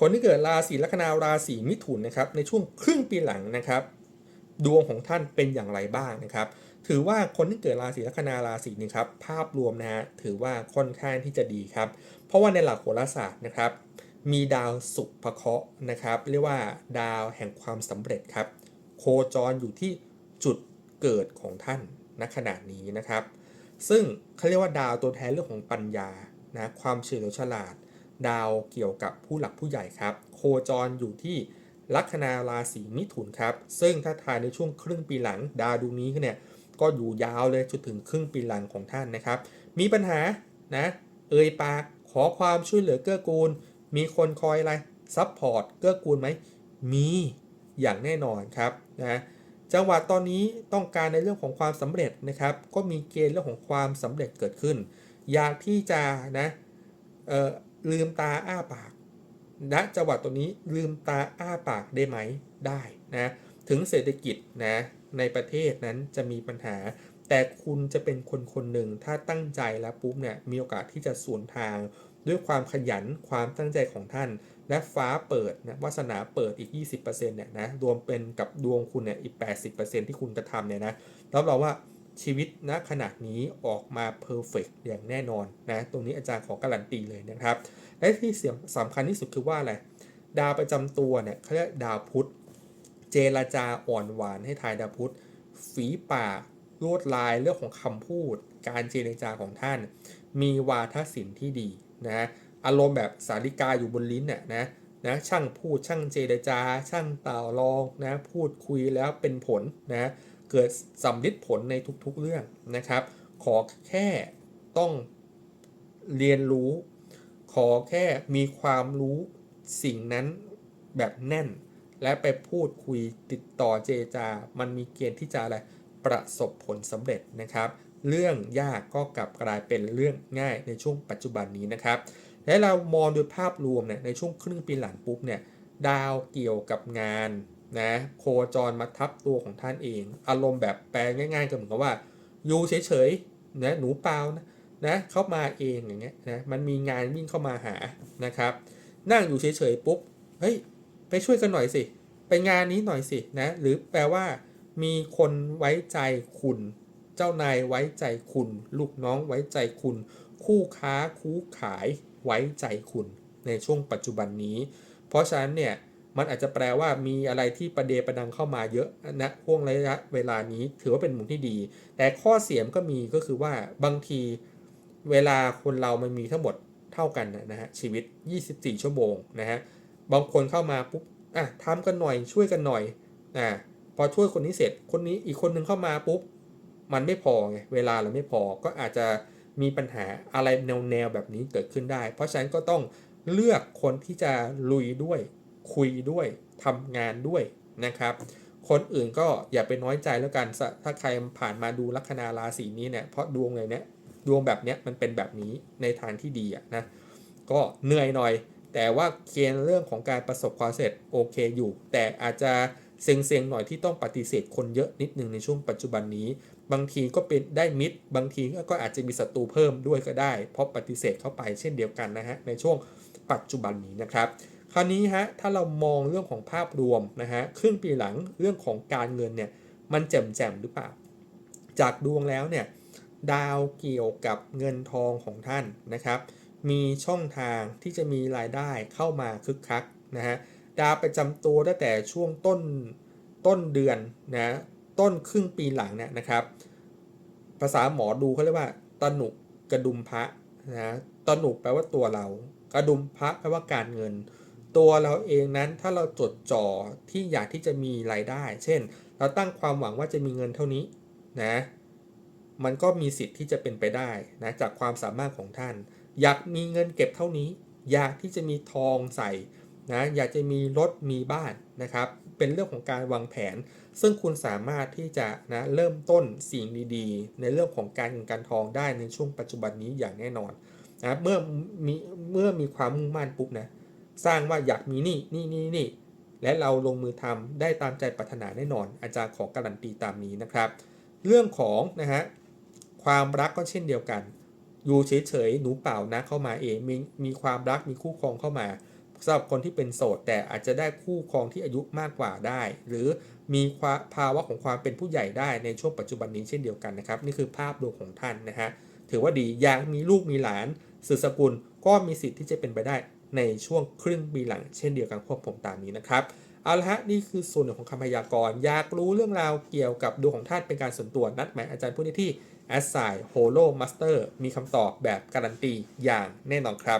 คนที่เกิดราศีลัคนาราศีมิถุนนะครับในช่วงครึ่งปีหลังนะครับดวงของท่านเป็นอย่างไรบ้างนะครับ ถือว่าคนที่เกิดราศีลัคนาราศีนี้ครับภาพรวมนะฮะถือว่าค่อนข้างที่จะดีครับ เพราะว่าในหลักโหราศาสตร์นะครับ มีดาวศุกร์พเคราะห์นะครับ เรียกว่าดาวแห่งความสำเร็จครับ โคจรอยู่ที่จุดเกิดของท่านณขณะนี้นะครับ ซึ่งเขาเรียกว่าดาวตัวแทนเรื่องของปัญญานะความเฉลียวฉลาด ดาวเกี่ยวกับผู้หลักผู้ใหญ่ครับ โคจรอยู่ที่ลัคนาราศีมิถุนครับ ซึ่งถ้าทายในช่วงครึ่งปีหลังดาวดวงนี้เนี่ยก็อยู่ยาวเลยจนถึงครึ่งปีหลังของท่านนะครับ มีปัญหานะเอ่ยปากขอความช่วยเหลือเกื้อกูล มีคนคอยอะไรซัพพอร์ตเกื้อกูลไหมมีอย่างแน่นอนครับนะจังหวะตอนนี้ต้องการในเรื่องของความสำเร็จนะครับ ก็มีเกณฑ์เรื่องของความสำเร็จเกิดขึ้น อยากที่จะนะเอ่อ ลืมตาอ้าปากณจังหวะตัวนี้ลืมตาอ้าปากได้ไหมได้นะถึงเศรษฐกิจนะในประเทศนั้นจะมีปัญหา แต่คุณจะเป็นคนคนหนึ่งถ้าตั้งใจแล้วปุ๊บเนี่ยมีโอกาสที่จะสวนทาง ด้วยความขยันความตั้งใจของท่าน และฟ้าเปิดนะวาสนาเปิดอีก 20%เนี่ยนะรวมเป็นกับดวงคุณเนี่ยอีก 80%ที่คุณกระทำเนี่ยนะรับรองว่า ชีวิตณขณะนี้ออกมาเพอร์เฟกอย่างแน่นอนนะ ตรงนี้อาจารย์ขอการันตีเลยนะครับ และที่สำคัญที่สุดคือว่าอะไร ดาวประจำตัวเนี่ยเขาเรียกดาวพุธ เจรจาอ่อนหวานให้ทายดาวพุธ ฝีปากลวดลายเรื่องของคำพูด การเจรจาของท่าน มีวาทศิลป์ที่ดีนะอารมณ์แบบสาริกาอยู่บนลิ้นเนี่ยนะนะช่างพูดช่างเจรจา ช่างต่อรองนะพูดคุยแล้วเป็นผลนะ เกิดสำลิดผลในทุกๆเรื่องนะครับ ขอแค่ต้องเรียนรู้ ขอแค่มีความรู้สิ่งนั้นแบบแน่น และไปพูดคุยติดต่อเจจา มันมีเกณฑ์ที่จะอะไรประสบผลสำเร็จนะครับ เรื่องยากก็กลับกลายเป็นเรื่องง่ายในช่วงปัจจุบันนี้นะครับ และเรามองโดยภาพรวมเนี่ยในช่วงครึ่งปีหลังปุ๊บเนี่ยดาวเกี่ยวกับงาน นะโคจรมาทับตัวของท่านเอง อารมณ์แบบแปลง่ายๆก็เหมือนกับว่าอยู่เฉยๆนะหนูเปล่านะนะเข้ามาเองอย่างเงี้ยนะมันมีงานวิ่งเข้ามาหานะครับ นั่งอยู่เฉยๆปุ๊บเฮ้ยไปช่วยกันหน่อยสิ ไปงานนี้หน่อยสินะหรือแปลว่า มีคนไว้ใจคุณ เจ้านายไว้ใจคุณ ลูกน้องไว้ใจคุณ คู่ค้าคู่ขายไว้ใจคุณในช่วงปัจจุบันนี้ เพราะฉะนั้นเนี่ย มันอาจจะแปลว่ามีอะไรที่ประเดประดังเข้ามาเยอะนะห่วงระยะเวลานี้ถือว่าเป็นมุมที่ดี แต่ข้อเสียมก็มีก็คือว่าบางทีเวลาคนเรามันมีทั้งหมดเท่ากันนะฮะชีวิต 24 ชั่วโมงนะฮะบางคนเข้ามาปุ๊บอะทำกันหน่อยช่วยกันหน่อยอะพอช่วยคนนี้เสร็จคนนี้อีกคนนึงเข้ามาปุ๊บมันไม่พอไงเวลาเราไม่พอก็อาจจะมีปัญหาอะไรแนวแนวแบบนี้เกิดขึ้นได้ เพราะฉะนั้นก็ต้องเลือกคนที่จะลุยด้วย คุยด้วยทำงานด้วยนะครับ คนอื่นก็อย่าไปน้อยใจแล้วกัน ถ้าใครผ่านมาดูลัคนาราศีนี้เนี่ยเพราะดวงเลยเนี่ยดวงแบบเนี้ยมันเป็นแบบนี้ในทางที่ดีอะนะก็เหนื่อยหน่อย แต่ว่าเกณฑ์เรื่องของการประสบความสำเร็จโอเคอยู่ แต่อาจจะเซ็งๆหน่อยที่ต้องปฏิเสธคนเยอะนิดนึงในช่วงปัจจุบันนี้ บางทีก็เป็นได้มิตร บางทีก็อาจจะมีศัตรูเพิ่มด้วยก็ได้ เพราะปฏิเสธเข้าไปเช่นเดียวกันนะฮะในช่วงปัจจุบันนี้นะครับ คราวนี้ฮะถ้าเรามองเรื่องของภาพรวมนะฮะครึ่งปีหลังเรื่องของการเงินเนี่ยมันแจ่มแจ่มหรือเปล่า จากดวงแล้วเนี่ยดาวเกี่ยวกับเงินทองของท่านนะครับ มีช่องทางที่จะมีรายได้เข้ามาคึกคักนะฮะดาวประจำตัวตั้งแต่ช่วงต้นต้นเดือนนะต้นครึ่งปีหลังเนี่ยนะครับ ภาษาหมอดูเขาเรียกว่าตนุกระดุมพระนะตนุแปลว่าตัวเรา กระดุมพระแปลว่าการเงิน ตัวเราเองนั้นถ้าเราจดจ่อที่อยากที่จะมีรายได้ เช่น เราตั้งความหวังว่าจะมีเงินเท่านี้นะมันก็มีสิทธิ์ที่จะเป็นไปได้นะจากความสามารถของท่าน อยากมีเงินเก็บเท่านี้ อยากที่จะมีทองใส่นะอยากจะมีรถมีบ้านนะครับ เป็นเรื่องของการวางแผน ซึ่งคุณสามารถที่จะนะเริ่มต้นสิ่งดีๆ ในเรื่องของการเงินการทองได้ในช่วงปัจจุบันนี้อย่างแน่นอนนะเมื่อมีเมื่อมีความมุ่งมั่นปุ๊บนะ สร้างว่าอยากมีนี่นี่นี่นี่และเราลงมือทำได้ตามใจปรารถนาแน่นอน อาจารย์ขอการันตีตามนี้นะครับ เรื่องของนะฮะความรักก็เช่นเดียวกัน อยู่เฉยๆหนูเปล่านะเข้ามาเองมีมีความรักมีคู่ครองเข้ามาสำหรับคนที่เป็นโสดแต่อาจจะได้คู่ครองที่อายุมากกว่าได้ หรือมีาภาวะของความเป็นผู้ใหญ่ได้ในช่วงปัจจุบันนี้เช่นเดียวกันนะครับ นี่คือภาพรวมของท่านนะฮะถือว่าดีอยากมีลูกมีหลานสืบสกุลก็มีสิทธิ์ที่จะเป็นไปได้ ในช่วงครึ่งปีหลังเช่นเดียวกันควบผมตามนี้นะครับเอาละฮะนี่คือส่วนหนึ่งของคำพยากรณ์อยากรู้เรื่องราวเกี่ยวกับดวงของท่านเป็นการส่วนตัวนัดหมายอาจารย์ผู้นี้ที่ a s s i g n Holo Master มีคำตอบแบบการันตีอย่างแน่นอนครับ